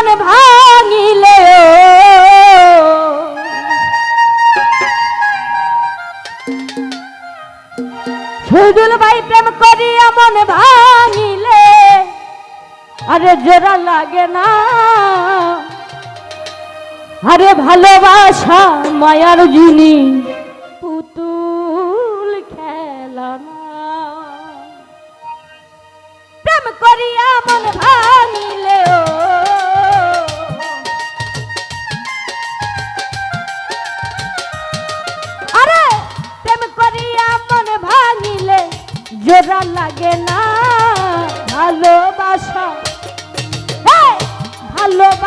মন ভাঙিলে সুদুল ভাই প্রেম করিয়া মন ভাঙিলে, আরে জোড়া লাগে না। আরে ভালোবাসা মায়ার জিনি, পুতুল খেলা না। প্রেম করিয়া মন ভাঙিলে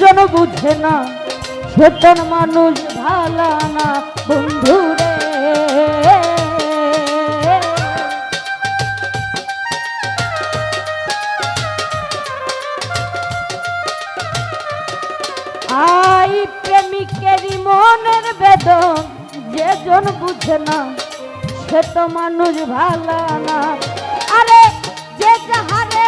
জন বুঝে না, সে তোর মানুষ ভালা না, বন্ধু আই প্রেমিকেরই মনের বেদন, যে জন বুঝে না, সে তো মানুষ ভালো না। আরে, যে যাহারে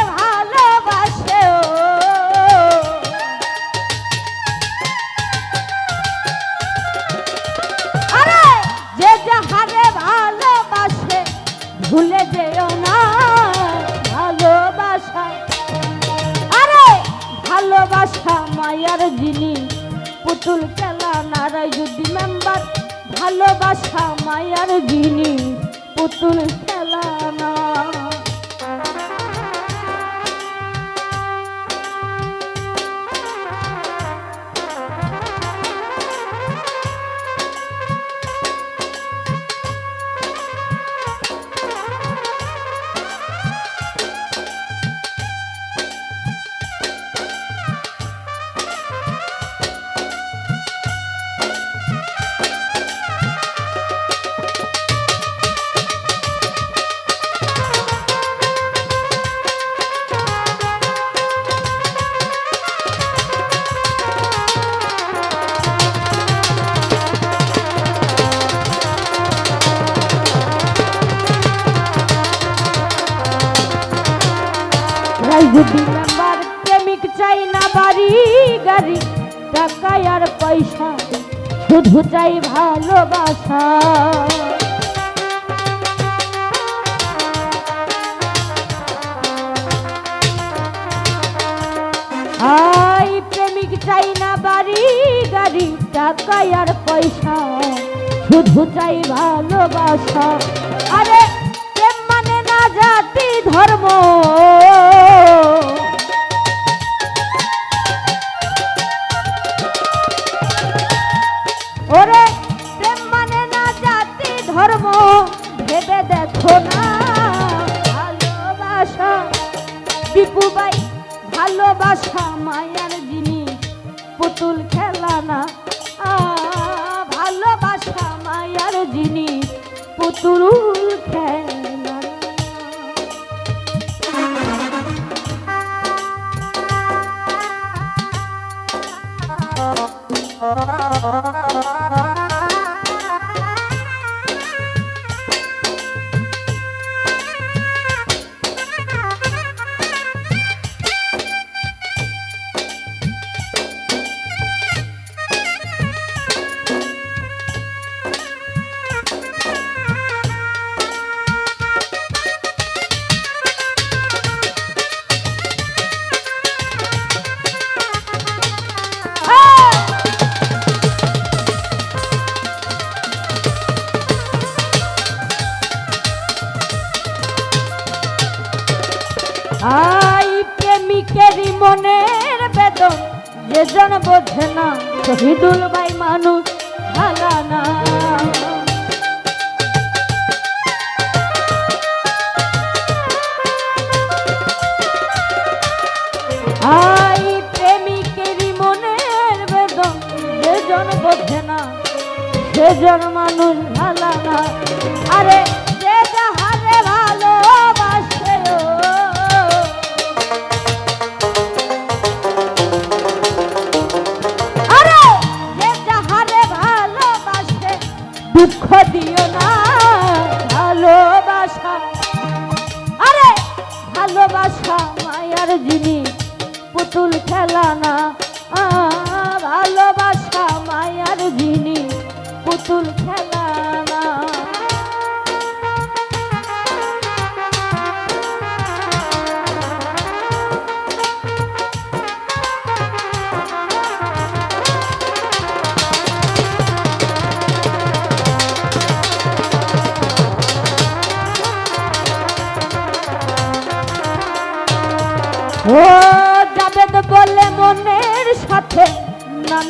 ভুলে যেও না ভালোবাসা। আরে, ভালোবাসা মায়ার জিনিস। পুতুল খেলা, নারায় যদি মেম্বার ভালোবাসা মায়ার জিনিস। পুতুল মেম্বার প্রেমিক চাই না বাড়ি গাড়ি টাকা আর পয়সা শুধু চাই ভালোবাসা। আই প্রেমিক চাই না বাড়ি গাড়ি টাকা আর পয়সা শুধু চাই ভালোবাসা। আরে, প্রেম মানে না জাতি ধর্ম। ধর্ম ভেবে দেখো না। ভালোবাসা দীপুবাই ভালোবাসা মায়ার জিনিস, পুতুল খেলা না। ভালোবাসা মায়ার জিনিস, পুতুল খেলা আই প্রেমিকেরই মনের বেদন, যে জন বোঝে না, শহীদুল ভাই মানুষ ভালা না। আই প্রেমিকেরই মনের বেদন, যে জন বোঝে না সেজন মানুষ ভালা না। আরে যে যাহারে ভালোবাসে দুঃখ দিও না, ভালোবাসা। আরে, ভালোবাসা মায়ার জিনিস, পুতুল খেলা না। ভালোবাসা মায়ার জিনিস, পুতুল খেলা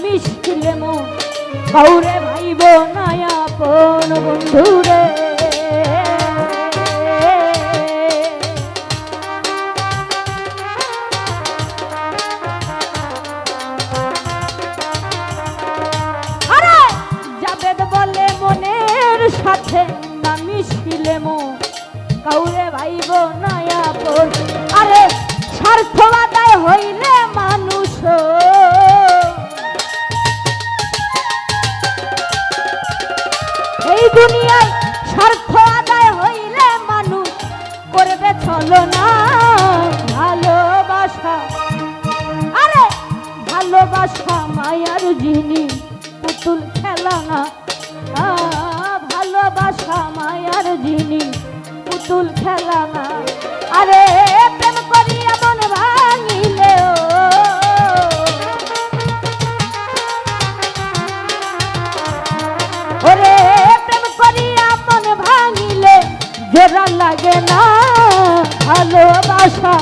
মিশিলে মন কাউরে ভাইব না আপন বন্ধুরে। সাথে না মিশিলে মন কাউরে ভাইব না আপন। আরে, স্বার্থ আদায় হইলে এই দুনিয়ায় স্বার্থ আদায় হইলে মানুষ করবে চলো না ভালোবাসা। আরে ভালোবাসা মায়ার জিনিস পুতুল খেলা না। ভালোবাসা মায়ার জিনিস পুতুল খেলা না। আরে লাগে না। ভালোবাসা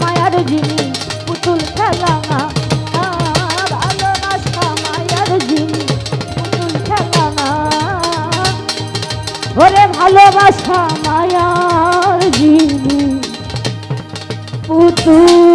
মায়ার জিনিস, পুতুল খেলা না। ভালোবাসা মায়ার জিনিস, পুতুল খেলা না। ওরে ভালোবাসা মায়ার জিনিস, পুতুল